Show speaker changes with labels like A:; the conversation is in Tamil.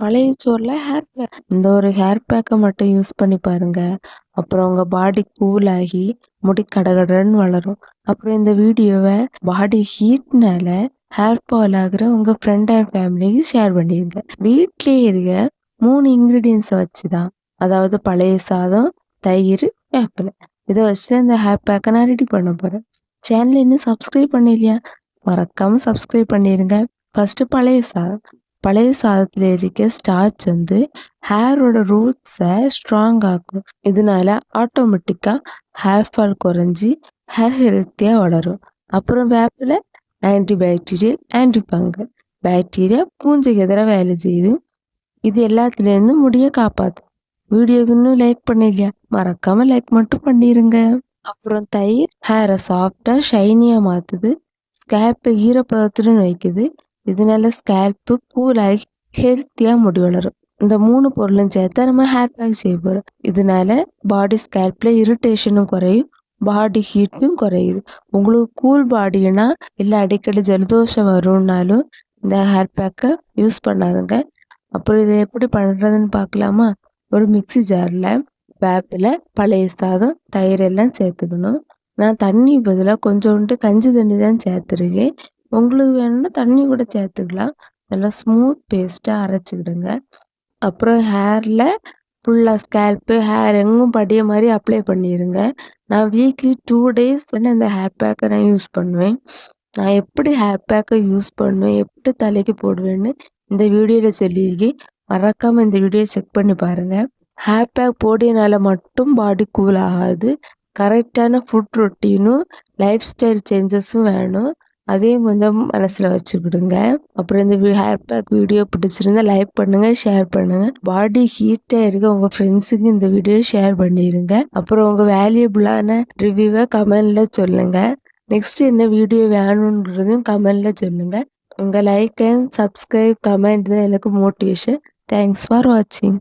A: பழைய சோறில் ஹேர் பேக் இந்த ஒரு ஹேர் பேக்கை மட்டும் யூஸ் பண்ணி பாருங்க. அப்புறம் உங்க பாடி கூல் ஆகி முடி கடகடன்னு வளரும். அப்புறம் இந்த வீடியோவை பாடி ஹீட்னால ஹேர் ஃபால் ஆகிற உங்க ஃப்ரெண்ட் அண்ட் ஃபேமிலிக்கு ஷேர் பண்ணிடுங்க வீட்லேயே இருக்க மூணு இன்க்ரிடியன்ஸை வச்சு தான் அதாவது பழைய சாதம் தயிர் வேப்பிலை இதை வச்சு இந்த ஹேர் பேக்கை நான் ரெடி பண்ண போறேன். சேனல் இன்னும் சப்ஸ்கிரைப் பண்ணிடலையா மறக்காம சப்ஸ்கிரைப் பண்ணிருங்க. ஃபர்ஸ்ட் பழைய சாதம். பழைய சாதத்தில் இருக்க ஸ்டார்ச் வந்து ஹேரோட ரூட்ஸை ஸ்ட்ராங் ஆக்கும். இதனால ஆட்டோமேட்டிக்காக ஹேர் ஃபால் குறைஞ்சி ஹேர் ஹெல்த்தியாக வளரும். அப்புறம் வேப்பில் anti bacterial antifungal bacteria பூஞ்சைக்கு எதிராக வேலை செய்யுது. இது எல்லாத்துலேருந்து முடிய காப்பாற்று வீடியோக்கு இன்னும் லைக் பண்ணலையா? மறக்காம லைக் மட்டும் பண்ணிடுங்க அப்புறம் தயிர் ஹேரை சாஃப்டாக ஷைனியாக மாற்றுது ஸ்கேப்பை ஈரப்பதத்துடன் வைக்குது. இதனால ஸ்கேல்ப்பு கூலாகி ஹெல்த்தியாக முடி வளரும் இந்த மூணு பொருளும் சேர்த்தா நம்ம ஹேர் பேக் செய்ய போகிறோம் இதனால பாடி ஸ்கேல்ப்ல இரிட்டேஷனும் குறையும் பாடி ஹீட்டும் குறையுது. உங்களுக்கு கூல் பாடினா இல்லை அடிக்கடி ஜலதோஷம் வரும்னாலும் இந்த ஹேர் பேக்கை யூஸ் பண்ணாதுங்க. அப்புறம் இதை எப்படி பண்ணுறதுன்னு பார்க்கலாமா? ஒரு மிக்ஸி ஜாரில் வேப்பில் பழைய சாதம் தயிர் எல்லாம் சேர்த்துக்கணும். நான் தண்ணி பதிலாக கொஞ்சோண்டு கஞ்சி தண்ணி தான் சேர்த்துருக்கேன். உங்களுக்கு வேணும்னா தண்ணி கூட சேர்த்துக்கலாம். நல்லா ஸ்மூத் பேஸ்ட்டாக அரைச்சிக்கிடுங்க. அப்புறம் ஹேரில் ஃபுல்லாக ஸ்கேல்ப்பு ஹேர் எங்கும் படிய மாதிரி அப்ளை பண்ணிடுங்க நான் வீக்லி டூ டேஸ் வந்து அந்த ஹேர் பேக்கை நான் யூஸ் பண்ணுவேன். நான் எப்படி ஹேர் பேக்கை யூஸ் பண்ணுவேன் எப்படி தலைக்கு போடுவேன்னு இந்த வீடியோவில் சொல்லியிருக்கேன். மறக்காமல் இந்த வீடியோ செக் பண்ணி பாருங்கள் ஹேர் பேக் போடியனால மட்டும் பாடி கூல் ஆகாது. கரெக்டான ஃபுட் ரொட்டீனும் லைஃப் ஸ்டைல் சேஞ்சஸும் வேணும். அதையும் கொஞ்சம் மனசில் வச்சுக்கிடுங்க. அப்புறம் இந்த ஹேர் பேக் வீடியோ பிடிச்சிருந்தா லைக் பண்ணுங்க ஷேர் பண்ணுங்க. பாடி ஹீட்டாக இருக்க உங்கள் ஃப்ரெண்ட்ஸுக்கு இந்த வீடியோ ஷேர் பண்ணிடுங்க அப்புறம் உங்கள் வேல்யூபிளான ரிவ்யூவை கமெண்ட்ல சொல்லுங்க. நெக்ஸ்ட் என்ன வீடியோ வேணுன்றதையும் கமெண்ட்ல சொல்லுங்க. உங்கள் லைக் அண்ட் சப்ஸ்கிரைப் கமெண்ட் தான் எனக்கு மோட்டிவேஷன் தேங்க்ஸ் ஃபார் வாட்சிங்